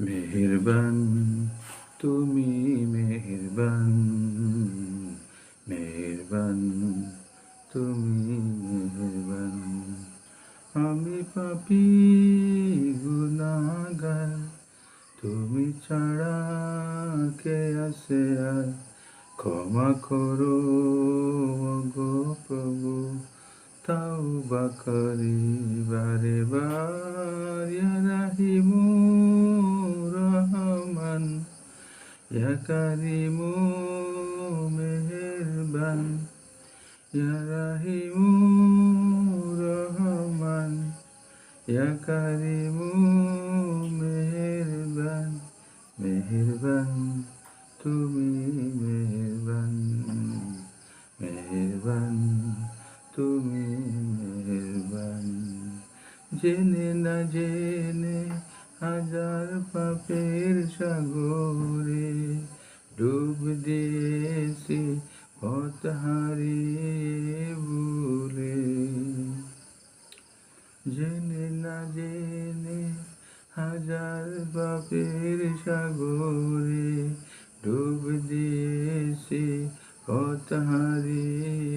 মেহেরবান, তুমি মেহেরবান মেহেরবান, তুমি মেহেরবান। আমি পাপি, গুনাগার, তুমি ছাড়া কে আছে আর? ক্ষমা করো গো প্রভু তাও বা করি বার ইয়া রাহিমু রহমান ইয়া কারিমু মেহেরবান ইয়া রাহিমু রহমান ইয়া কারিমু মেহেরবান মেহেরবান তুমি মেহেরবান মেহেরবান তুমি মেহেরবান জেনে না জেনে হাজার পাপের সাগরে ডুব দিয়েছি, পথ হারিয়ে ভুলে। জেনে না জেনে হাজার বাপের সাগরে ডুব দিয়েছি, পথ হারিয়ে